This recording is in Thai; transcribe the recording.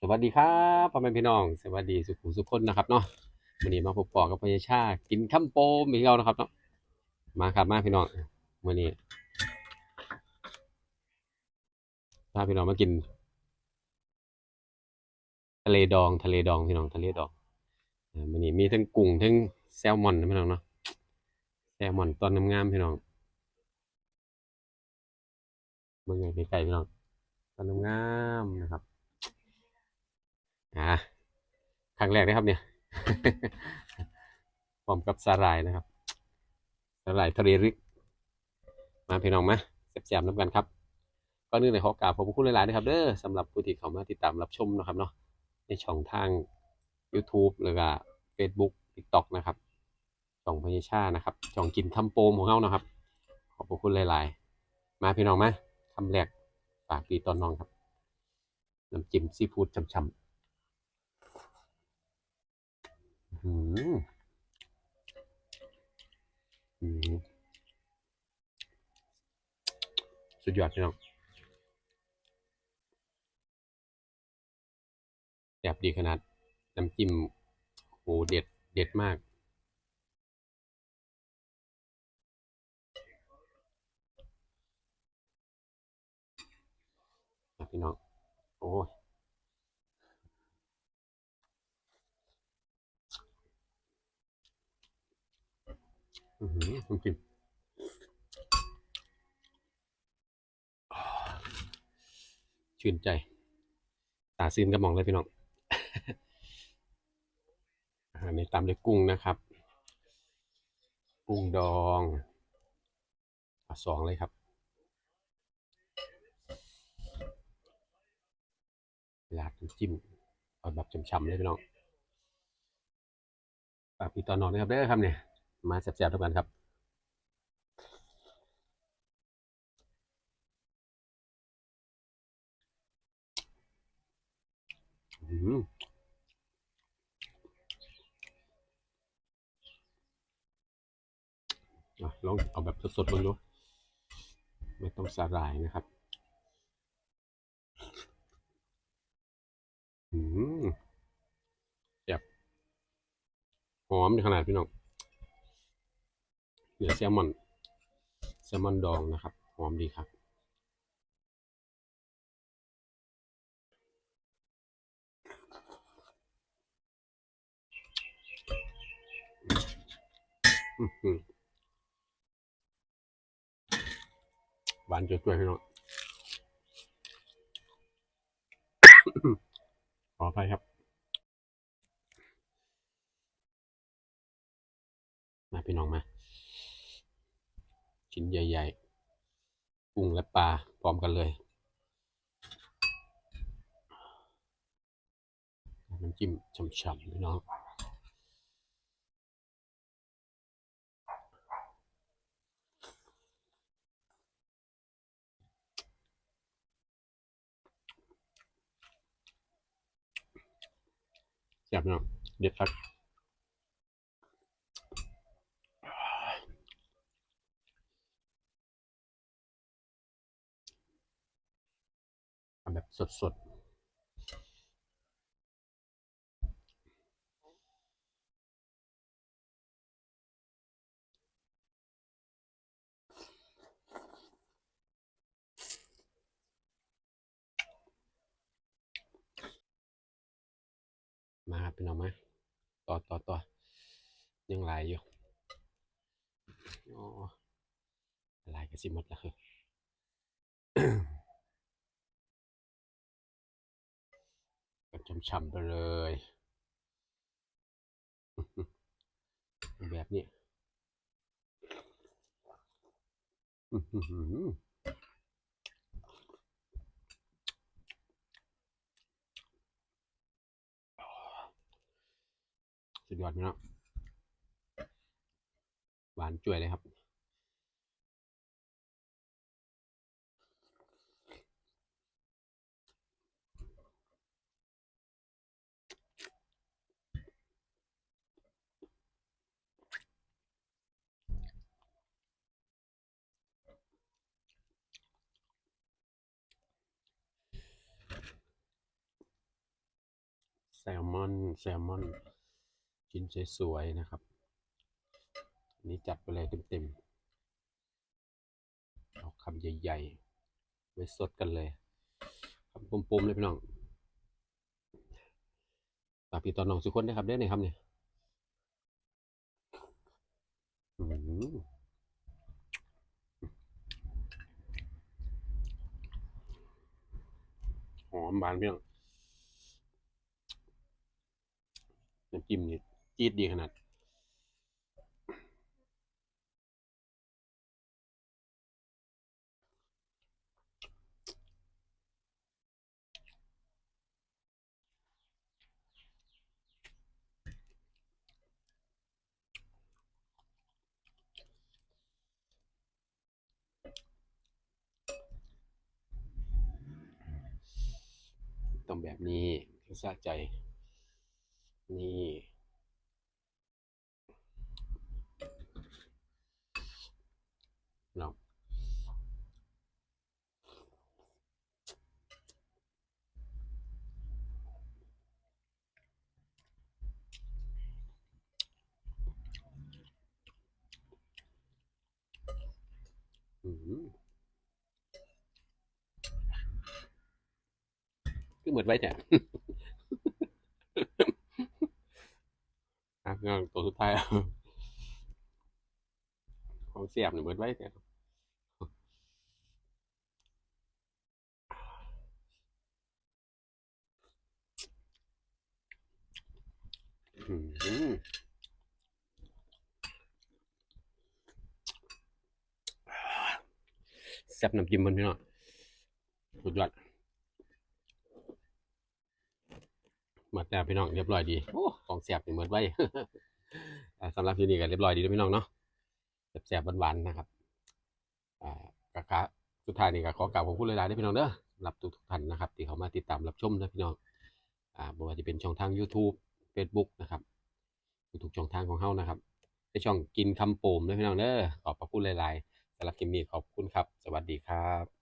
สวัสดีครับพ่อแม่พี่น้อง สวัสดีสุขุมสุขคนนะครับเนาะวันนี้มาพบปอกับพญาชากินข้าวโปมอีกแล้วนะครับเนาะมาครับมาพี่น้องวันนี้พาพี่น้องมากิน ทะเลดอง ทะเลดองพี่น้องทะเลดองวันนี้มีทั้งกุ้งทั้งแซลมอนนะพี่น้องเนาะแซลมอนตอนงามๆพี่น้องเมื่อไงไกลๆพี่น้องตอนงามๆนะครับ อ่าครั้งแรกนะครับเนี่ยพร้อมกับสาหร่ายนะครับสาหร่ายทะเลรึก มาพี่น้องมาแซ่บๆน้ำกันครับก็นึกในขอกราบขอบคุณหลายๆนะครับเด้อสำหรับผู้ที่เข้ามาติดตามรับชมนะครับเนาะในช่องทาง YouTube หรือว่า Facebook TikTok นะครับช่องพญชานะครับช่องกินคำโปมของเขานะครับ ขอบคุณหลาย ๆ มาพี่น้องมาคำแรกฝากดีตอนน้องครับน้ำจิ้มซีฟู้ดช่ำๆ อืมอืมสุดยอดพี่น้องแซ่บดีขนาด น้ำจิ้มโหเด็ด เด็ดมาก พี่น้อง โอ้ย อือหือน้ำจิ้มชื่นใจ ตาซีนกระหม่องเลยพี่น้องอาหารนี้ตามด้วยกุ้งนะครับ กุ้งดองอสองเลยครับราดจิ้มเอาแบบช่ำๆเลยพี่น้องฝากพี่ตอนนอนนะครับเด้ครับเนี่ย มาแซ่บๆทุกกันครับอืมลองเอาแบบสดๆบ้างดูไม่ต้องสาหร่ายนะครับ อืมแบบหอมในขนาดพี่น้อง เหลือแซลมอนแซลมอนดองนะครับ หอมดีครับอื้อหือหวานจุดด้วยพี่น้องขออภัยครับมาพี่น้องมา ชิ้นใหญ่ๆกุ้งและปลาพร้อมกันเลยน้ำจิ้มฉ่ำๆพี่น้องแซ่บพี่น้องเด็ดครับ แบบสดๆมาครับพี่น้องมาต่อต่อต่อยังไหลอยู่อ๋อหลายก็สิหมดแล้วกัน ช่ำๆไปเลย แบบนี้สุดยอดพี่น้องหวานจ่วยเลยครับ ลมอน แซลมอน ชิ้นสวยๆนะครับ นี้จัดไปเลยเต็มๆ เอาคำใหญ่ๆ ไว้สดกันเลยคำปมๆเลยพี่น้องฝากพี่ตอนน้องสุคนนะครับเด้อในครับเนี่ยอืมหอมบานพี่น้อง น้ำจิ้มนี่จี๊ดดีขนาดต้องแบบนี้สะใจ นี่เนาะอืมคือเหมือนไว้แต่อะงั้นตัวสุดท้ายของเสียบเนี่ยเหมือนไว้แต่อืมแซ่บน้ำจิ้มมันพี่น้องสุดยอด หมดแล้วพี่น้องเรียบร้อยดีโอ้ของแซ่บนี่เหมือนไว้อ่าสำหรับที่นี่ก็เรียบร้อยดีแล้วพี่น้องเนาะแซ่บๆหวานๆนะครับอ่ากะกะสุดท้ายนี่ก็ขอกล่าวขอบคุณหลายๆด้วยพี่น้องเด้อสำหรับทุกท่านนะครับ ที่เขามาติดตามรับชมนะพี่น้องอ่าบ่ว่าจะเป็นช่องทาง YouTube Facebook นะครับทุกช่องทางของเฮานะครับในช่องกินคำโปมด้วยพี่น้องเด้อขอบพระคุณหลายๆสำหรับคลิปนี้ขอบคุณครับ สวัสดีครับ